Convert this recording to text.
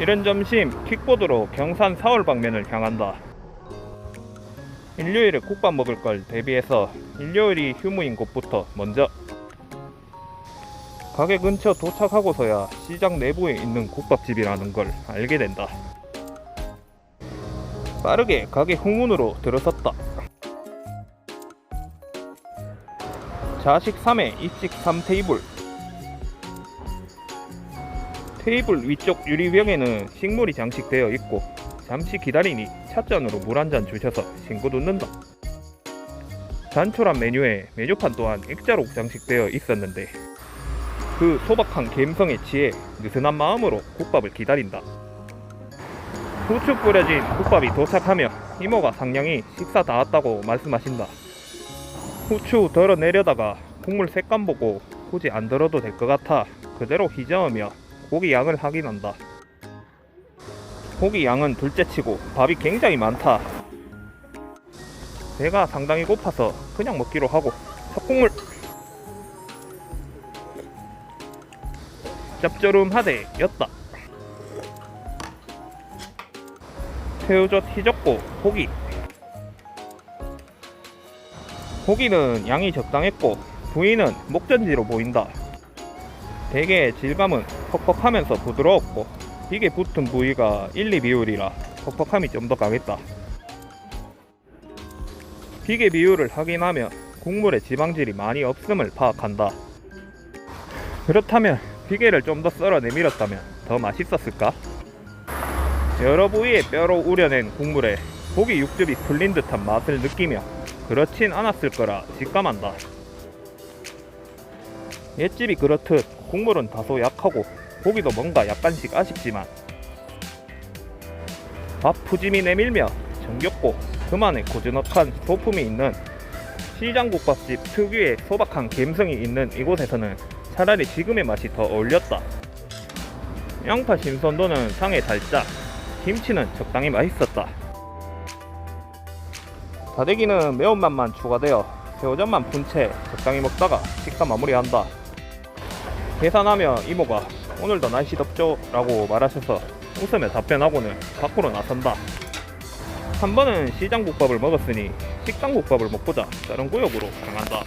이른 점심 킥보드로 경산 사월 방면을 향한다. 일요일에 국밥 먹을 걸 대비해서 일요일이 휴무인 곳부터 먼저 가게 근처 도착하고서야 시장 내부에 있는 국밥집이라는 걸 알게 된다. 빠르게 가게 후문으로 들어섰다. 좌식 3에 입식 3 테이블 테이블 위쪽 유리병에는 식물이 장식되어 있고 잠시 기다리니 찻잔으로 물 한 잔 주셔서 신고 듣는다. 단촐한 메뉴에 메뉴판 또한 액자로 장식되어 있었는데 그 소박한 감성에 취해 느슨한 마음으로 국밥을 기다린다. 후추 뿌려진 국밥이 도착하며 이모가 상냥히 식사 다 왔다고 말씀하신다. 후추 덜어 내려다가 국물 색감 보고 굳이 안 덜어도 될 것 같아 그대로 휘저으며 고기 양을 확인한다. 고기 양은 둘째치고 밥이 굉장히 많다. 배가 상당히 고파서 그냥 먹기로 하고 첫 국물 짭조름하되 였다. 새우젓 휘젓고 고기 고기는 양이 적당했고 부위는 목전지로 보인다. 대게 질감은 퍽퍽하면서 부드러웠고 비계 붙은 부위가 1, 2 비율이라 퍽퍽함이 좀 더 강했다. 비계 비율을 확인하며 국물에 지방질이 많이 없음을 파악한다. 그렇다면 비계를 좀 더 썰어 내밀었다면 더 맛있었을까? 여러 부위의 뼈로 우려낸 국물에 고기 육즙이 풀린 듯한 맛을 느끼며 그렇진 않았을 거라 직감한다. 옛집이 그렇듯 국물은 다소 약하고 고기도 뭔가 약간씩 아쉽지만 밥 푸짐히 내밀며 정겹고 그만의 고즈넉한 소품이 있는 시장국밥집 특유의 소박한 감성이 있는 이곳에서는 차라리 지금의 맛이 더 어울렸다. 양파 신선도는 상에 달자, 김치는 적당히 맛있었다. 다대기는 매운맛만 추가되어 새우젓만 푼 채 적당히 먹다가 식사 마무리한다. 계산하며 이모가 오늘도 날씨 덥죠? 라고 말하셔서 웃으며 답변하고는 밖으로 나선다. 한 번은 시장국밥을 먹었으니 식당국밥을 먹고자 다른 구역으로 향한다.